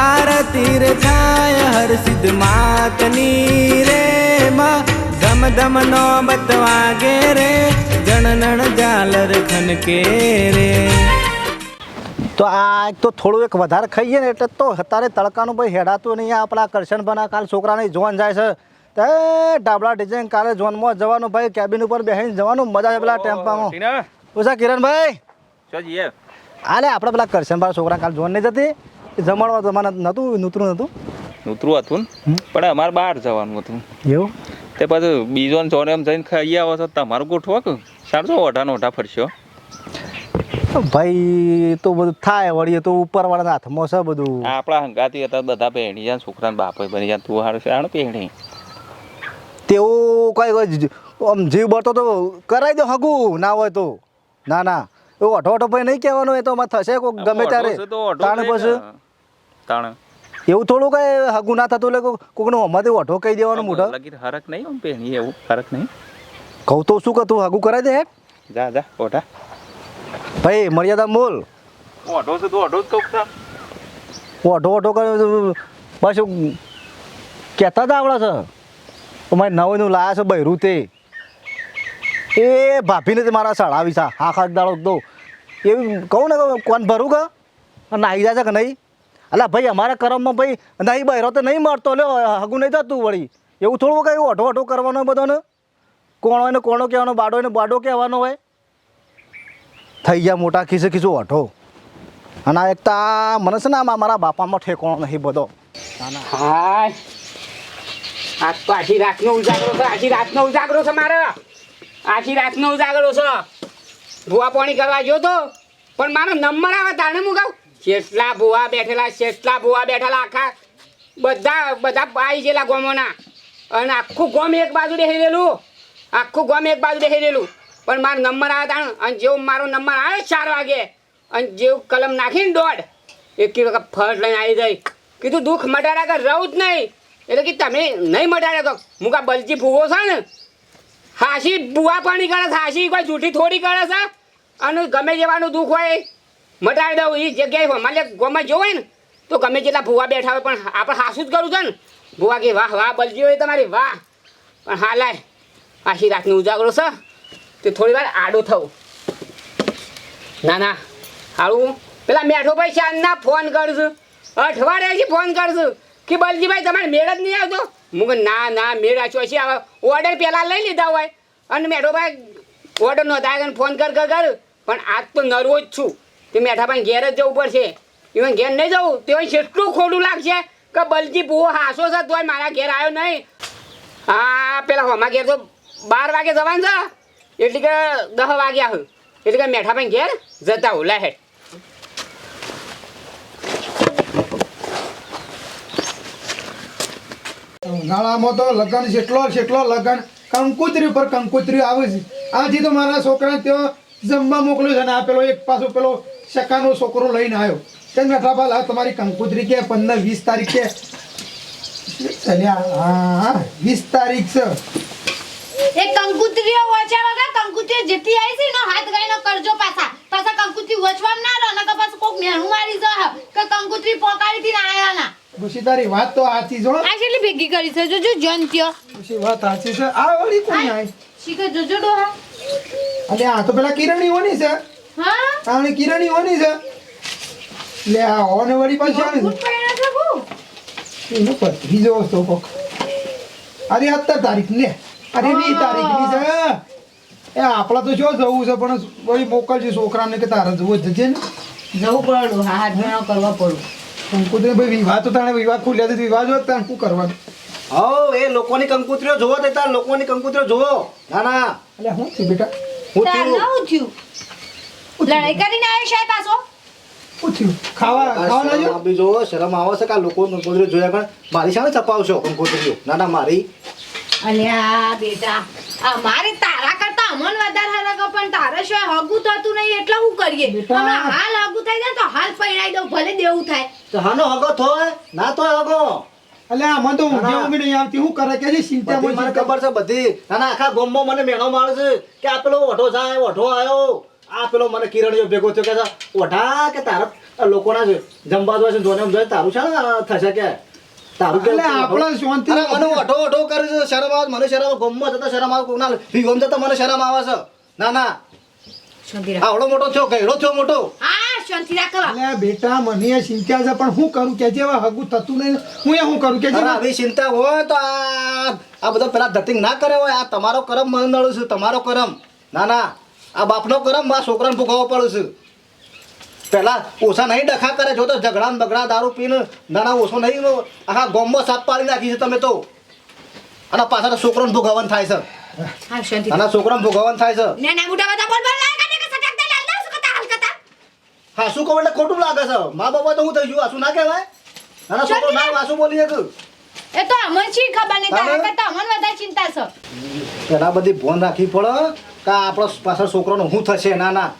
આરતી રે થાય હર સિદ્ધ માતની રે માં. ધમ ધમ નો બતવાગે રે જણનણ ઝાલર ખનકે રે. તો આ એક તો થોડું એક વધારે ખાઈએ ને એટલે તો અત્યારે તડકાનું ભાઈ હેડાતું નહીં. આ આપણા કરશન બના કાલ છોકરાને જોન જાય છે. તે ડાબલા ડિઝાઇન કાલે જોનમાં જવાનું ભાઈ કેબિન ઉપર બેસીને જવાનું. મજા આવે પેલા ટેમ્પામાં. પૂછા કિરણભાઈ. આલે આપણે પેલા કરશન ભાઈ છોકરા કાલ જોન નહીં જતી. એ જમણવા તમારે નહોતું નૂતરું નહોતું ઉતરું હતું ને? પણ અમારે બહાર જવાનું હતું. એવું? તે પછી બીજો ચોરે એમ જઈને ખાઈ આવો તો તમારું ગોઠવો કે? સારું ઓઢા ઓઢા ફરશો. ભાઈ તો બધું થાય વળી ઉપર તો ઉપરવાળાના હાથમાં છે બધું. આપણા હંગાતી હતા બધા પહેણી જાય છોકરાને બાપો બની જાય તું હારું છે આને પહેણી તેવું કઈ કઈ આમ જીવ બળતો તો કરાવી દો હગું ના હોય તો. ના ના. એવું અઠો અઠો ભાઈ નહીં કહેવાનું એ તો અમારે થશે કોઈ ગમે ત્યારે. ઓઢો તો ઓઢો તાણ પછી ને. તાણ. એવું થોડું કઈ હગું ના થતું એટલે કોકનો કોકનું ઓઠો કહી દેવાનો મોઢો. લગી હરક નહીં હું પહેણી એવું હરક નહીં. કહું તો શું કે તું હગું કરાવી દે હેક જા જા ઓઠા ભાઈ મર્યાદા મોલ ઓઢો છે તો ઓઢો જ કહું છું. અઠો અઠો કરે બસ કહેતા હતા આવડે છે. તો મારે નવું લાયા છે બૈરું તે. એ ભાભીને તે મારા સળાવી છે હા ખાસ દાડો દો એવું કહું ને કોણ ભરું કે? નાહી જાય છે કે નહીં? અલા ભાઈ, અમારા કરમમાં ભાઈ, નહીં બહેરો તો નહીં મળતો લ્યો, હગું નહીં થતું વળી. એવું થોડું કહ્યું અઢો અઢો કરવાનો હોય બધાને? કોણ ને કોણો કહેવાનો, બાડો ને બાડો કહેવાનો હોય? થઈ ગયા મોટા, ખીસે ખીસું અઢો અને આ એક તો મને છે ને આમાં મારા બાપામાં ઠેકોણો નહીં બધો. આજ તો આખી રાતનો ઉજાગરો છે, આખી રાતનો ઉજાગરો છે મારે. આખી રાતનો ઉજાગરો છે. ભૂવા પાણી કરવા ગયો તો, પણ મારો નંબર આવે તાને કહું? કેટલા ભૂવા બેઠેલા કેટલા ભૂવા બેઠેલા આખા બધા બધા આવી ગયેલા ગોમોના. અને આખું ગોમ એક બાજુ બેસી રહેલું. આખું ગોમ એક બાજુ બેસી રહેલું. પણ મારો નંબર આવ્યા તાણ, અને જેવો મારો નંબર આવે ચાર વાગે, અને જેવું કલમ નાખીને દોઢ એક વખત ફર્સ્ટ લઈને આવી જાય કીધું, દુઃખ મટાડ્યા કે રહું જ નહીં. એટલે કે તમે નહીં મટાડ્યા તો મુકા બલજી ભૂવો છે ને? હાસી બુવા પાણી કરે છે હાસી કોઈ જૂઠી થોડી કરે છે? અને ગમે જેવાનું દુઃખ હોય મટાડી દઉં એ જગ્યાએ મારે ગમે જોવાય ને, તો ગમે જેટલા ભૂવા બેઠા હોય, પણ આપણે હાસું જ કરું છે ને. ભૂવા કે, વાહ વાહ, બલજી હોય તમારી, વાહ. પણ હા, લાય, આખી રાતનો ઉજાગરો છે. તે થોડી વાર આડો થવું. ના ના, હારું. પેલા મેઠો ભાઈ શાનના ફોન કરશું અઠવાડિયાથી ફોન કરશું કે, બલજીભાઈ, તમારે મેળ જ નહીં આવતો. હું ના ના, મેળ આચો છે. ઓર્ડર પહેલાં લઈ લીધા હોય. અને મેઠો ભાઈ ઓર્ડર નોંધાય ફોન કર કર. પણ આજ તો નરવો જ છું. તે મેઠાભાઈ ઘેર જ જવું પડશે. ઇવન ઘેર નહીં જવું તો કેટલું ખોટું લાગશે કે બલજી બહુ હાસો છે, તોય મારા ઘેર આવ્યો નહીં. હા, પેલા હોમા ઘેર તો બાર વાગે જવાનું છે. એટલે કે દસ વાગ્યા હોય. એટલે કે મેઠાભાઈ ઘેર જતા હું લે ઉનાળામાં તો લગન જેટલો જેટલો લગન કંકોત્રી ઉપર કંકોત્રી આવે છે. આજે તો મારા છોકરા ત્યાં જમવા મોકલ્યો છે ને આ પેલો એક પાછો પેલો શકાનો છોકરો લઈને આવ્યો. કે મેઠાભાઈ આ તમારી કંકોત્રી કે પંદર વીસ તારીખ? કે હા વીસ તારીખ છે. એ કંકુત્રીઓ વચ્યા વગર કંકુત્રીઓ જેટલી આવી છે એનો હાથ ગાઈનો કરજો પાછા. પાછા કંકુત્રી વચવામાં ના રહો નકર પાછું કોક મેણું મારી જો કે કંકુત્રી પોકાડી થી આયા ના. પછી તારી વાત તો સાચી જો આ કેટલી ભેગી કરી છે? જોજો જંત્યો પછી વાત સાચી છે. આ વળી કોણ આય? શીખે જોજો ડોહા. અલે આ તો પેલા કિરણી હોની છે. હા? આને કિરણી હોની છે. લે આ ઓને વળી પાછી આવે એનો પત્રીજો વસ્તુ કોક અરે અત્તર તારીખ ને અરે વીસ તારીખની છે. એ આપણા તો જો જવું છે પણ વળી મોકલજે છોકરાને કે તારે જવું જજે ને. જવું પડું હા હાથ મેળો કરવા પડું. કંકુતરી ભાઈ વિવાહ તો તાણે વિવાહ ખુલ્યા છે તો વિવાહ જો તાણે શું કરવાનું? હો એ લોકોની કંકુતરીઓ જોવો તે તાર લોકોની કંકુતરીઓ જોવો ના ના એટલે હું છું બેટા? હું થયું લડાઈ કરીને આવ્યો છે પાછો? શું ખાવા ખાવા લાગ્યો? આપી જોવો શરમ આવે છે કે લોકો કંકોત્રીઓ જોયા પણ મારી સામે છપાવશો કંકોત્રીઓ ના ના મારી. અલ્યા બેટા અમારે તારા કરતા અમન વધારે હરકો પણ તારે શું હગું થતું નહીં? એટલે હું કરીએ? હમણાં હાલ હગું થઈ જાય તો હાલ પૈણાઈ દઉં ભલે દેવું થાય. તો હાનો હગો થોય ના તો હગો. એટલે આમાં તો ઊંઘે ઊંઘી નહીં આવતી. શું કરે કે મને ખબર છે બધી. ના ના આખા ગામમાં મને મેણો મારે છે કે આ પેલો વઢો જાય વઢો આવ્યો. આ પેલો મને કિરણીઓ ભેગો થયો કે છે, ઓઢા કે તારા લોકોના છે જમવા દો છે જોને જોઈએ તારું છે થશે કે? તારું એટલે આપણે શાંતિ મને ઓઢો ઓઢો કરે છે શરમ આવે મને શરમ ગમમાં જતા શરમ આવે કોના ભીગોમ જતા મને શરમ આવે છે. ના ના. આવડો મોટો થયો ગયડો છો મોટો. હા શાંતિ રાખ. અલ્યા બેટા મને ચિંતા છે પણ હું કરું? કે જેવા હગું થતું નહીં હું એ હું કરું? કે જેવા આવી ચિંતા હોય તો આ આ બધો પેલા ધતિંગ ના કરે હોય આ તમારો કરમ મને નડું છું તમારો કરમ. ના ના. આ બાપનો કરમ મારા છોકરાને ભોગવવો પડે છે. પેલા ઓછા નહીં ડખા કરે જો તો ઝઘડા બગડા દારૂ પીને નાના ઓછો નહીં આખા ગોમમાં સાપ પાડી નાખી છે તમે તો. અને પાછળ છોકરાને ભોગવવાનું થાય છે. રાખ. નાના છોકરાને ભોગવવાનું થાય છે. હા શું કહું એટલે ખોટું લાગે છે. મા બાપા તો હું થઈ ગયું? આ શું ના કહેવાય? અને છોકરો ના વાસું બોલી શકું. એ તો અમને શી ખબર નહીં તારા તારે? તો અમને વધારે ચિંતા છે. પેલા બધી ફોન રાખવી પડે કે આપણો પાછળ છોકરોનું શું થશે? ના ના.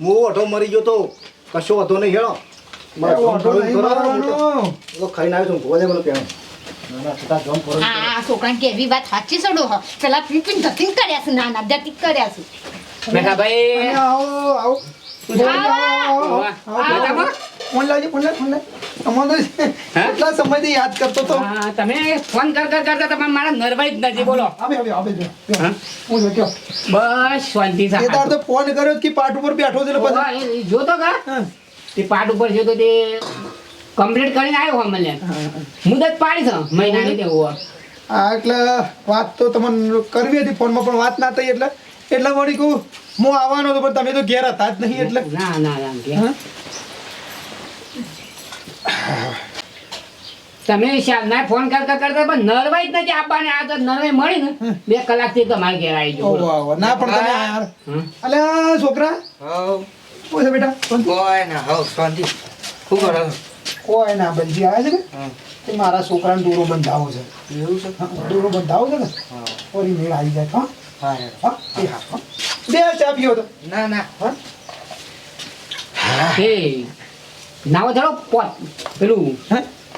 મો- ઓઢો મરી ગયો તો કશો નહીં હેળો. ખાઈને આવ્યો છું કેવી વાત સાચી સડો હ. પેલા પીપીન ધતિંગ કર્યા છે નાના ધતિંગ કર્યા છે. મેઘાભાઈ. આવો? ફોન લાવજે ફોન લાવ ફોન લાવ. અમને તો સમયથી યાદ કરતો તો તમે ફોન કર કર કરતા તમે મારા નરવાઈ જ નથી બોલો. જો જો. હા? જો. બસ શાંતિ તાર તો ફોન કર્યો કે પાટ ઉપર બેઠો છે પછી. કા. તે પાટ ઉપર જોતો તે કમ્પ્લીટ કરીને આવ્યો મને મુદત પાડી છે મહિનાની તે ઓવર હા એટલે વાત તો તમને કરવી હતી ફોનમાં પણ વાત ના થઈ એટલે એટલે વળી કહું હું આવવાનો હતો પણ તમે તો ઘેર હતા જ નહીં એટલે. ના ના ના? તમે શામના ફોન કર કર કરતા પણ નરવાઈ જ નથી આપવાને. આ તો નરવાઈ મળી ને. બે કલાકથી તમારે ઘેર આવી ગયો. ના પણ તમે યાર હમ. છોકરા? હવ. શું છે બેટા કોઈ ના હવ શાંતિ. શું કરો કોઈ ના બંધી આવે છે ને તે મારા છોકરાને દોરો બંધાવો છે. એવું છે? હા, દોરો બંધાવો છે ને? ઓરી મેળ આવી જાય હા? હા હા હા હા. બે ચા પીઓ તો. ના ના. હા? તે નાવો ધરો પોત પેલું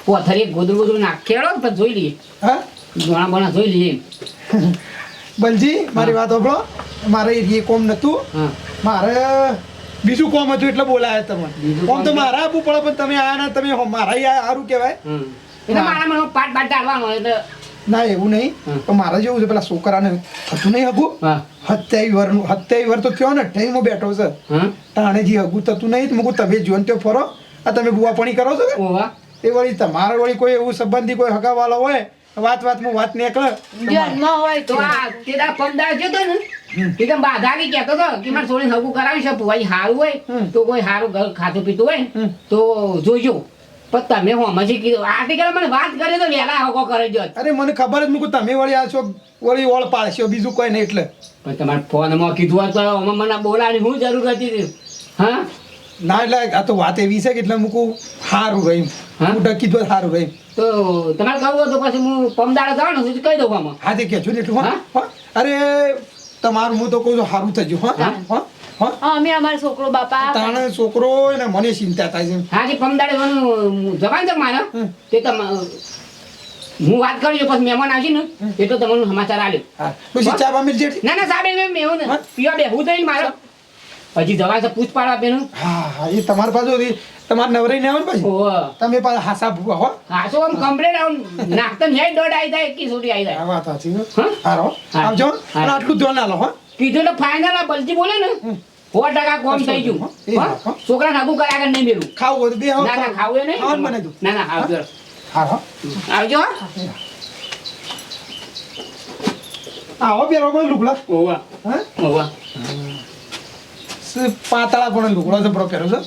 પોથરી ગોદરું ગોદરું નાખેલો પછી જોઈ લઈએ. હા? ઘણા બણા જોઈ લઈએ. બલજી મારી વાત સાંભળો. મારે એ કોમ નતું. મારે બીજું કોમ હતું એટલે બોલાયા તમને. કોમ તો મારા આપવું પડે પણ તમે આયા ના તમે મારા સારું કહેવાય. એટલે મારા મને પાટ પાટ ડાળવાનો એટલે ના એવું નહીં. તો મારે જેવું છે પેલા છોકરાને હતું નહીં હગું. હત્યાવી વર વર્ષનું વર તો કયો ને અઠ્યાવીમાં બેઠો છે. તાણે જે હગું થતું નહીં મૂકું તમે જોન ત્યાં ફરો. આ તમે બુવાપણી કરો છો ઓવા એ વળી તમારા વળી કોઈ એવું સંબંધી કોઈ હગાવાલો હોય વાત વાતમાં વાત નીકળે ધ્યાનમાં હોય તો આ તારા પગદાર જતો ને એ તો બાધા કે કહેતો હતો કે મારે થોડી હગું કરાવી શકું ભાઈ સારું હોય તો કોઈ સારું ઘર ખાતું પીતું હોય તો જોજો. પણ તમે હું હમણાં કીધું આર્ટિકલ મને વાત કરી તો વહેલા હગો કરે જો. અરે મને ખબર જ મૂકું તમે વળી આ છો વળી ઓળ પાડશો બીજું કોઈ નહીં એટલે. પણ તમારે ફોનમાં કીધું હોત તો મને બોલાવાની હું જરૂર હતી હા? ના એટલે આ તો વાત એવી છે કે એટલે મૂકું સારું રહ્યું હા? ડકી દો સારું રહ્યું તો તમારે કહું હોય તો પછી હું પમદાડે જવાનું છું તો કહી દઉં આમાં. હા તે કહેજો ને એટલું હા? અરે તમારું હું તો કહું છું સારું થયું હા. હા? અમે અમારો છોકરો બાપા તાણે છોકરો એને મને ચિંતા થાય છે. હા જે પમદાડે જવાનું હમ. તે તમ હું વાત કરી પછી મહેમાન આવશે ને એટલો તમને સમાચાર આલ્યો હા. પછી ચા પામી ના ના સાહેબ એમ એવું ને હા? પીવા બેહું થઈને મારે. હજી જવા છે પૂછ પાડવા પેલું હા હજી તમારી પાસે તમારે નવરાઈ ને આવે પછી? તમે પાછા હાસા ભૂવા હો. હા શું આમ કમ્પ્લેટ આમ નાખતા નહીં દોડ આવી જાય એકી સુધી આવી આ જાય વાત સાચી હારો આમ જો આટલું ધ્યાન આલો હો. કીધું એટલે ફાઇનલ આ બલજી બોલે ને? સો ટકા કોમ થઈ ગયું. છોકરા નાગુ કર્યા આગળ નહીં મેલું. ખાવું હોય બે ના ના ખાવું એ નહીં. દઉં ના ના આવજો. હારો આવજો. આવો પેલો પણ લુગડા. ઓવા. હા? ઓવા. પાતળા પણ લુગડો જબરો પહેરો છો?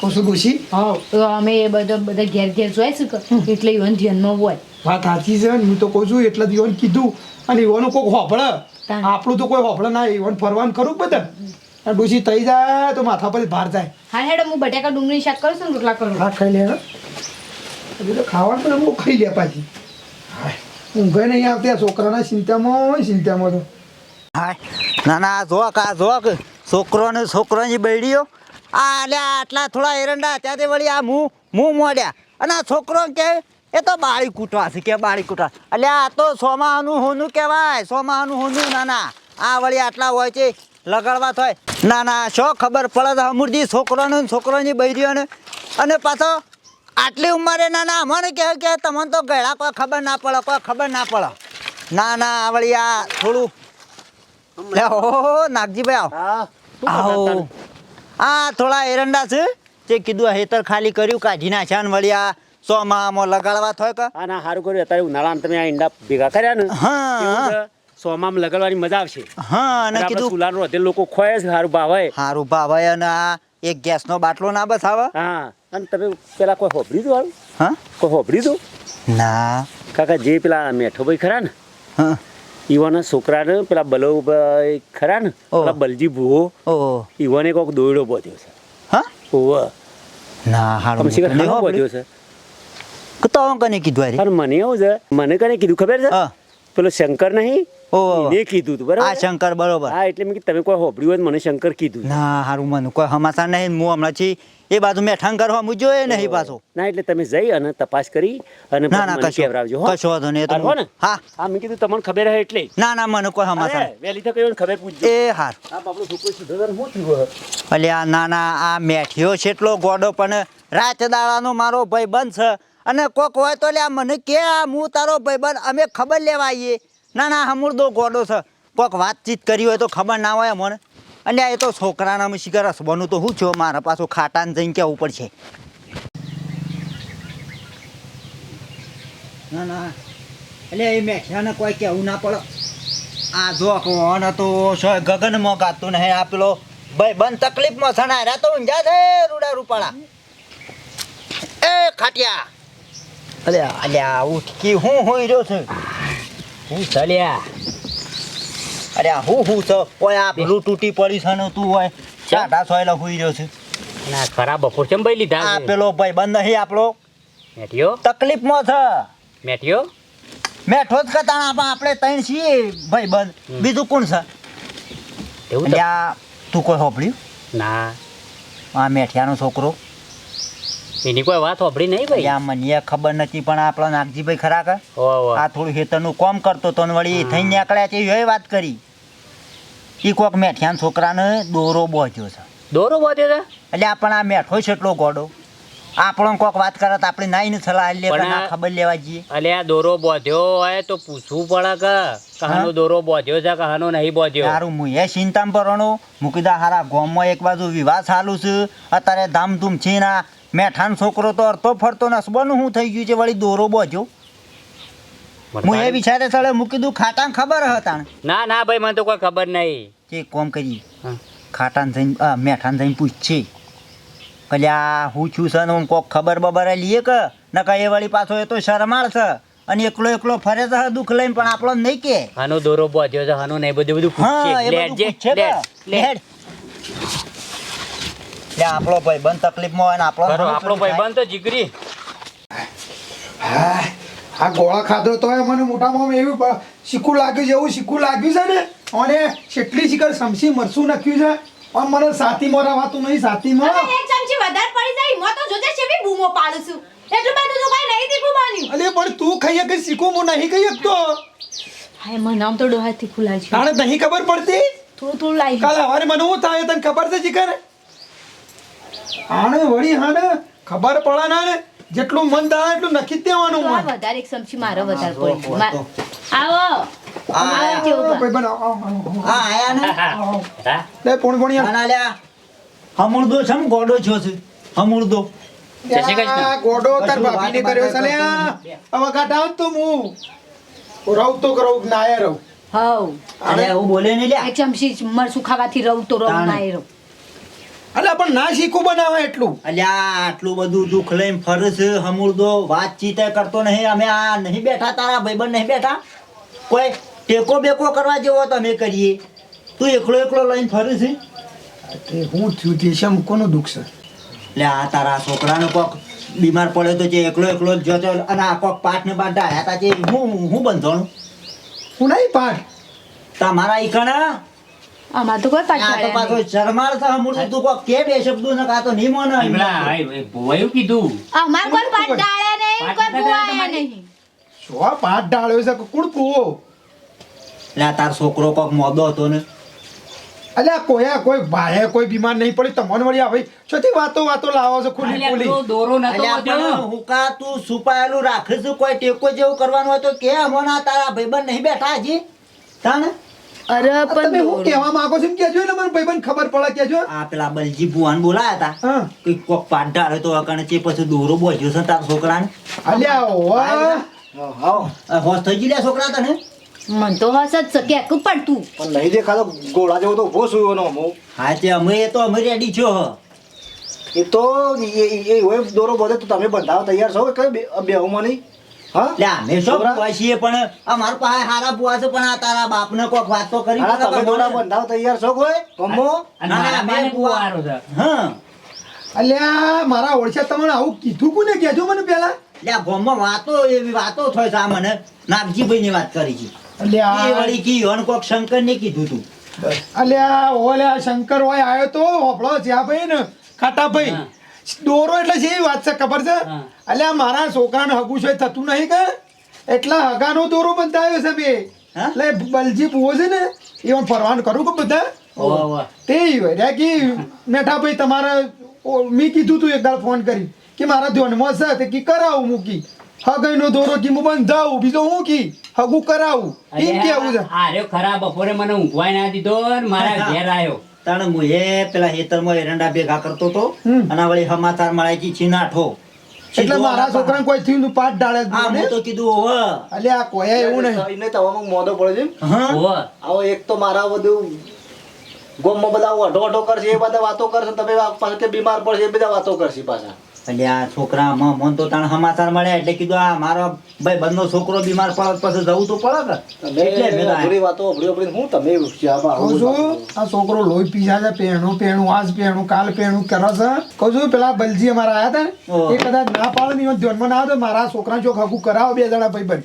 કોશું ડોશી હા તો અમે એ બધા બધા ઘેર ઘેર જોઈ છે એટલે યોન ધ્યાનમાં હોય. વાત સાચી છે ને હું તો કહું છું એટલે યોન કીધું. અને ઈવોનું કોઈક હોભળે. તાન. આપણું તો કોઈ હોભળે ના યોન ફરવાનું ખરું બધા. ડોશી થઈ જાય તો માથા પર ભાર જાય. હા હેડો હું બટાકા ડુંગળી શાક કરું છું ને રોટલા કરું હા ખાઈ લે હજુ તો ખાવાનું પણ હું ખાઈ લે પાછી. ઊંઘે નહીં આવતી આ છોકરાના ચિંતામાં હોય ચિંતામાં તો. હા ના ના આ કા આ જોક. છોકરો ને છોકરાની બૈડીઓ? આ અલ્યા આટલા થોડા એરંડા ત્યાંથી વળી આ મું મું મોડ્યા. અને આ છોકરો કે એ તો બાળી કૂટવા છે કે બાળી કૂટવા. એટલે આ તો સોમાનું હોનું કહેવાય સોમાનું હોનું ના ના. આ વળી આટલા હોય છે લગાડવા થાય. ના ના શો ખબર પડે તો અમૂર્જી છોકરોને ને બૈરીઓને અને પાછો આટલી ઉંમરે ના ના મને કહે કે તમને તો ગળા કોઈ ખબર ના પડે કોઈ ખબર ના પડે. ના ના વળી આ થોડું. લે હો નાગજીભાઈ આવો. આવો. આ થોડા એરંડા છે તે કીધું આ હેતર ખાલી કર્યું કાઢી નાખ્યા ને વળી આ સોમામાં લગાડવા થાય કે. આ ના સારું કર્યું. અત્યારે ઉનાળામાં તમે આ ઈંડા ભેગા કર્યા ને હા. એવું લગાડવાની મજા આવશે. હા અને અને કીધું સુલાનો રોધે લોકો ખોય છે સારું ભાવે સારું ભાવે અને આ એક ગેસનો બાટલો ના બસ આવે હા અને તમે પેલા કોઈ હોભરી દો હા? કોઈ હોભરી દો? ના. કાકા જે પેલા મેઠો ભાઈ ખરા ને હા. ઈવાના છોકરાને પેલા બલવભાઈ ખરા ને? પેલા બલજી ભૂવો. ઈવાને કોઈક દોયડો પહોંચ્યો છે. હા? ઓવ ના હારું. કમસે કમ નહીં ખાનો છે. તો કને કીધું હારી? અને મને એવું છે મને કને કીધું ખબર છે? પેલો શંકર નહીં એ કીધું તું આ શંકર બરોબર. હા એટલે મેં તમે કોઈ હોભળ્યું હોય મને શંકર કીધું. ના હારું મને કોઈ હમાસા નહીં હું હમણાંથી એ બાજુ મેઠાણ કરવા મૂજ્યો એ નહીં પાછો. ના એટલે તમે જઈ અને તપાસ કરી અને ના ના કશો કહેવરાવજો કશો વાંધો નહીં એ તો ને? હા. હા મેં કીધું તમને ખબર હે એટલે. ના ના મને કોઈ હમાસા વેલી તો કયો ખબર પૂછજો. એ હાર. આ બાપડો છોકરો સીધો હું થયું હે? ના ના આ મેઠિયો છે એટલો ગોડો પણ રાત દાડાનો મારો ભાઈ બંધ છે. અને કોક હોય તો લ્યા મને કે આ હું તારો ભાઈબંધ અમે ખબર લેવા આવીએ. ના ના હમુરદો ગોડો છે. કોક વાતચીત કરી હોય તો ખબર ના હોય મને અલ્યા એ તો છોકરાના શિકાર હસવાનું તો શું છો, મારા પાછું ખાટાને જઈને કહેવું પડશે? ના ના. એટલે એ મેઠિયાને કોઈ કહેવું ના પડે. આ જો કોણ તો ગગનમાં ગાતું નહીં આ પેલો ભાઈ બંધ તકલીફમાં સણાય તો ઊંઝા છે, રૂડા રૂપાળા. એ ખાટિયા. અલ્યા અલ્યા ઉઠકી હું હોઈ રહ્યો છું? હું ચાલ્યા અલ્યા હું હું છો? કોઈ આ પેલું તૂટી પડી છે ને તું હોય ચાટા સોયલા હોઈ રહ્યો છે? ના ખરા બપોર કેમ ભાઈ લીધા આ પેલો ભાઈ બંધ નહીં આપણો. મેઠિયો તકલીફમાં છે. મેઠિયો મેઠો જ કતાણા આપણે ત્રણ છીએ ભાઈ બંધ. બીજું કોણ છે? એવું તું? કોઈ હોપડ્યું ના. આ મેઠિયાનો છોકરો. એની કોઈ વાત હોભળી નહીં ભાઈ? આ મને ખબર નથી પણ આપણા નાગજીભાઈ ખરા કે. આ થોડું ખેતરનું કોમ કરતો તો વળી થઈ નીકળ્યા છે એ વાત કરી. એ કોક મેઠિયાન છોકરાને દોરો બોજ્યો છે. દોરો બોધ્યો છે? એટલે આપણ આ મેઠો છે એટલો ગોડો. આપણો કોક વાત કરે તો આપણે નાઈને સલાહ લે પણ ના ખબર લેવા જઈએ. એટલે આ દોરો બોધ્યો હોય તો પૂછવું પડે કે કહાનો દોરો બોધ્યો છે કહાનો નહીં બોધ્યો? સારું હું એ ચિંતા પરણો. મૂકી દા હારા ગોમમાં એક બાજુ વિવાહ ચાલુ છે. અત્યારે ધામધૂમ છે ના મેઠાનો છોકરો તો અડતો ફરતો નસબનું શું થઈ ગયું છે? વળી દોરો બોજો. હું એ વિચારે ચાલે મૂકી દઉં ખાતા ખબર હતા ના? ના ભાઈ મને તો કોઈ ખબર નહીં. કે કોમ કરી હા. થઈને મેઠાન થઈને પૂછશે કલ્યા હું છું છે ને હું કોક ખબર બબર લઈએ કે? નકા એ વળી પાછો એ તો શરમાળ છે અને એકલો એકલો ફરે છે દુઃખ લઈને પણ આપણો નહીં કે. આનો દોરો બોજ્યો છે આનો નહીં બધું બધું હા એ બધું લેટ જે, પૂછશે કે? Late, late. લેટ. લે આપણો ભાઈ બંધ તકલીફમાં હોય ને આપણો આપણો ભાઈ બંધ તો જીગરી. હા આ ગોળા ખાધો તો મને મોટામાં એવું શીખું લાગ્યું છે એવું શીખું લાગ્યું છે ને? અને કેટલી શીખર સમસી મરસું નાખ્યું છે. અને મને સાતીમાં રવાતું નહીં સાતીમાં. એક ચમચી વધારે પડી જાય મો તો જોજે છે બી બૂમો પાડું છું. એટલું બધું તો કઈ નહીં દીકું બન્યું. અલે પણ તું ખાઈએ કે શીખું હું નહીં કહી શકતો. હાય મને નામ તો ડોહાથી ખુલાય છે. તારે નહીં ખબર પડતી? થોડું થોડું લાઈ કાલે હવારે મને હું થાય તને ખબર છે શીખર? આને વળી હાને ખબર પડે ના ને જેટલું મન થાય એટલું નક્કી જ દેવાનું આ વધારે એક ચમચી મારો વધારે જો, પડી મા- આવો. આવો કે ઊભા. ભાઈ બના આવ, આવ, આવ. હા આયા ને? હા લે પોણી પોણી આવ. ના, ના, લ્યા. હમુરદો છે ને ગોડો છો છે. હમુરદો જય શ્રી કૃષ્ણ. આ ગોડો તાર કશું ભાભીને વાત કર્યો છે લે બાત હવે કાઢાવ તો હું રહું તો કરું ના રહું. હવ. અરે એવું બોલે નહીં લ્યા. એક ચમચી મરસું ખાવાથી રહું તો રહું તાણે. ના એ રહું. અલે પણ ના શીખું બનાવે એટલું. અલ્યા આટલું બધું દુઃખ લઈને ફરસ હમુરદો વાતચીત કરતો નહીં અમે આ નહીં બેઠા તારા ભાઈબંધ નહીં બેઠા. કોઈ ટેકો બેકો કરવા જેવો તો અમે કરીએ. તું એકલો એકલો લઈને ફરે છે હું થયું તે છે કોનું દુઃખ છે? એટલે આ તારા છોકરાનો કોક બીમાર પડ્યો તો જે એકલો એકલો જ જતો અને આ કોક પાઠને પાઠ ડાળ્યા તા જે હું હું બંધોણું? હું નહીં પાઠ. તમારા ઈકણા? અમાર તો કોઈ આ તો પાછો શરમાળ છે હમુરદો તું કોક કે બે શબ્દો ને કાં તો નહીં મોને હમણાં કીધું. અમાર કોઈ પાટ ડાળ્યા નહીં નહીં કોઈ બોવાયા નહીં. શું પાટ ડાળ્યો છે? કુડ કુવો તાર છોકરો કોક મોદો હતો ને. અલ્યા કોયા કોઈ ભાઈએ કોઈ બીમાર નહીં પડી? તમને વળી આવી છોથી વાતો વાતો લાવો છો ખુલી ખુલી? દોરો ન તો વધ્યો. હુકા તું છુપાયેલું છે? કોઈ ટેકો જેવું કરવાનું હોય તો કે હમણાં તારા ભાઈબંધ નહીં બેઠા હજી? તાને અરે પણ તમે હું કહેવા માંગો છો એમ કહેજો એટલે મને ભાઈબંધ ખબર પડે કહેજો. આ પેલા બલજી ભુવાન બોલાયા હતા. કે કોક પાટ ડાળે તો અકણે છે પછી દોરો બોજ્યો છે તાર છોકરાને. અલ્યા ઓ હા હોસ થઈ ગઈ છોકરા તને? મન તો હસ જ શકે કે પડતું પણ નહીં દેખાતો ગોળા જેવો તો ઊભો છું નો હું. હા તે અમે એ તો અમે રેડી છો એ તો એ એ- હોય દોરો બધે તો તમે બંધાવ તૈયાર છો? કે બે હું નહીં લે અમે શું છોકરા? છીએ પણ અમાર પાસે હારા બુવા છે પણ આ તારા બાપને કોક વાત તો કરી તમે કે બંધાવ તૈયાર છો કોઈ? ગમો ના, ના, મારા અમે બાને બુવા. છે. હા. અલ્યા મારા ઓળખ્યા તમને આવું કીધું કોને? કહેજો મને પેલા લે ગામમાં વાતો એવી વાતો થાય છે આ મને. નાગજીભાઈ ની વાત કરી છે. એ વળી કી અને કોક શંકર ને કીધું તું. અલ્યા ઓલ્યા શંકર હોય આવ્યો તો હોપળો જ્યાં ભાઈ ને. ખાટા ભાઈ. દોરો એટલે છે એવી વાત છે ખબર છે? એટલે આ મારા છોકરાને હગું છે થતું નહીં કે? એટલા હગાનો દોરો બંધાયો છે બે. એટલે બલજી પૂવો છે ને એ ફરવાનું કરું કે બધા. તે રહ્યા કે મેઠા ભાઈ તમારે મેં કીધું તું એક દાડ ફોન કરી કે મારા ધ્યાનમાં છે તે કી કરાવું મૂકી. હગાઈનો દોરો કી હું બંધાવું બીજો હું કી? હગું કરાવું. એમ કેવું છે? અલ્યા, આ રહ્યો ખરા બપોરે મને ઊંઘવાય ના દીધો મારા ઘેર આવ્યો તાણે હું એ પેલા હેતરમાં એરંડા ભેગા કરતો તો અને વળી સમાચાર મળ્યા છીનાઠો એટલે મારા છોકરાને કોઈ થયું પાઠ ડાળે હા મને. તો કીધું હોવે અલ્યા કોઈ એવું નહીં. એને પડે છે હા. ઓવા. આવો એક તો મારા બધું ગોમમાં બધા અઢો અઢો કરશે એ બધા વાતો કરશે તમે આ પાછા બીમાર પડશે એ બધા વાતો કરશે પાછા. એટલે આ છોકરા મન તો તાણ સમાચાર મળ્યા એટલે કીધું આ મારો ભાઈ બંધનો છોકરો બીમાર પડે પછી જવું તો પડે કે? એટલે મેં તો વાતો અઘરી અઘરી હું તમે કહું છું આ છોકરો લોહી પીસા છે પહેણું પહેણું આજ પહેણું કાલ પહેણું કરે છે. કહું છું પેલા બલજી અમારા આવ્યા હતા ને એ કદાચ ના પાડે ને એમાં ધ્યાનમાં ના આવે મારા છોકરા ચોક ખાખું કરાવો બે જણા ભાઈ બન.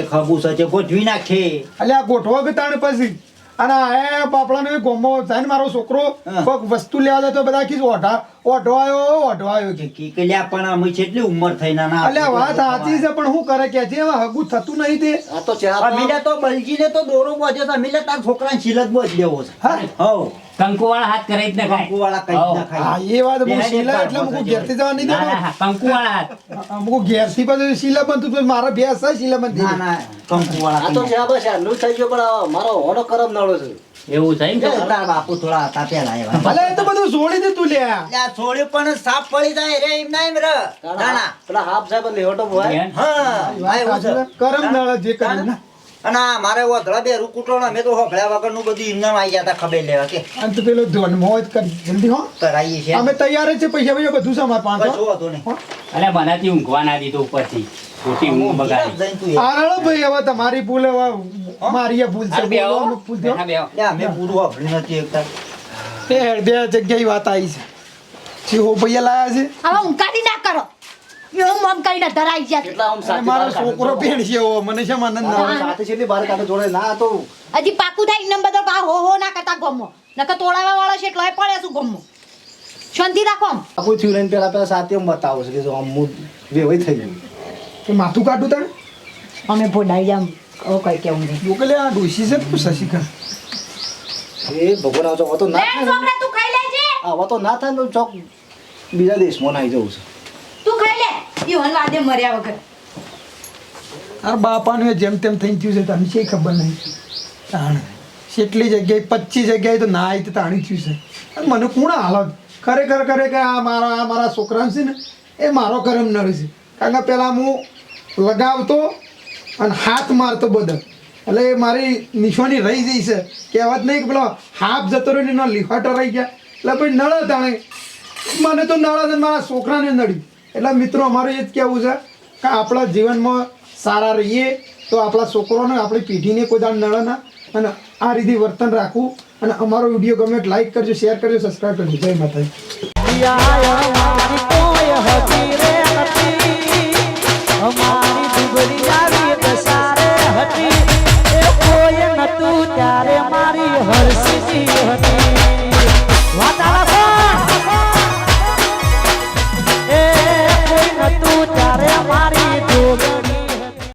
એક હગું સચે ગોઠવી નાખે. અલ્યા ગોઠવો કે તાણ પછી? અને આ બાપડાને ગોમો જાય ને મારો છોકરો કોઈક વસ્તુ લેવા જાય તો બધા કીધું ઓઢા ઓઢો આવ્યો ઓઢો આવ્યો કે કીકલ્યા પણ અમે કેટલી ઉંમર થઈ ના ના. અલ્યા વાત સાચી છે પણ હું કરે કે છે? હગું થતું નહીં તે. આ તો ચા અમીલે તો બલજીને તો દોરો બોજ્યો તો અમીલે તાર છોકરાને શીલત બોજ લેવો છે. હા? હો કંકુવાળા હાથ કરે જ નખાય. કંકુવાળા કઈ. ના હા ખાય એ વાત હું શીલા એટલે હું છે. ઘેરથી જવા નહીં ના, દેતો કંકુવાળા હાથ. અમુક ઘેરથી પછી શીલા બંધ તો મારા ભેસ છે શીલા બંધ ના ના કંકુવાળા આ તો ચા બસ થઈ ગયો પણ મારો હોનો કરમ નળો છે. એવું છે એમ તાર બાપુ થોડા હતા પેલા એવા. ભલે તો બધું છોડી દે તું લ્યા આ છોડ્યું પણ સાપ પડી જાય રે એમ ના એમ રે. ના ના પેલા હાફ સાહેબ લેવટો હોય હા. કરમ નળ જે કરે ને. અને મારે વગડા બે રૂકુટો મેં તો હોભળ્યા વગરનું બધું ઇન્નામ આવી ગયા હતા ખબર લેવા કે. અને તું પેલો ધોન મોજ કર જલ્દી હો. કરાઈએ છે. અમે તૈયાર છે પૈસા પૈસા બધું છે પાંચ પાંચસો કશું ને. અલ્યા મનાથી ઊંઘવા ના દીધો ઉપરથી. ખોટી ઊંઘ બગાડી. આરળ. ભાઈ હવે તમારી ભૂલ હવે મારી ભૂલ છે. બે ભૂલ બેહો. અમે પૂરું વાપર્યું નથી એકતા એ બે જગ્યાએ વાત આવી છે. જીવો ભૈયા લાયા છે. હવે ઊંઘાડી ના કરો. એવું મમ કરીને ધરાઈ ગયા કેટલા આમ અને સાથે મારો છોકરો? પેણ છે એવો મને છે આનંદ ના આવે. સાથે છેલ્લી બહાર કાઢો જોડે ના તો. હજી પાકું થાય બધો પા હો હો ના કરતા ગમો. નકર તોડાવા વાળો છે એટલે પડે શું ગમો. શાંતિ રાખો આમ. આ થયું નહીં પેલા પેલા સાથે એમ બતાવો છે કે જો આમ હું વેવાઈ થઈ ગયું. કે માથું કાઢું તારે અમે ભોડાઈ જામ ઓ કઈ કેવું નહીં. જો આ ડોશી છે તું શશિકા એ ભગવાન હવે તો ના તું ખાઈ લેજે. હવે તો ના થાય તો ચોક બીજા દેશમાં નાઈ જવું છે. લે વાદે મર્યા વગર. આ બાપાનું જેમ તેમ થઈ ગયું છે, તને છે ખબર નહીં? તાણ. કેટલી જગ્યાએ પચીસ જગ્યાએ તો ના તો તાણી થયું છે. મને કોણ હાલત ખરેખર ખરેખર આ મારા આ મારા છોકરાને છે ને, એ મારો કરમ નડે છે. કારણ કે પહેલાં હું લગાવતો અને હાથ મારતો બધા એટલે એ મારી નિશાની રહી જઈ છે. કહેવત નહીં કે પેલો હાફ જતો રહ્યો ને લીફાટો રહી ગયા. એટલે ભાઈ નળે તાણે. મને તો નળે મારા છોકરાને નડ્યું એટલે મિત્રો, અમારું એ જ કહેવું છે કે આપણા જીવનમાં સારા રહીએ તો આપણા છોકરોને, આપણી પેઢીને કોઈ દાણ નળના અને આ રીતે વર્તન રાખવું. અને અમારો વીડિયો ગમે લાઈક કરજો શેર કરજો સબસ્ક્રાઈબ કરજો. જય માતાજી. અમારી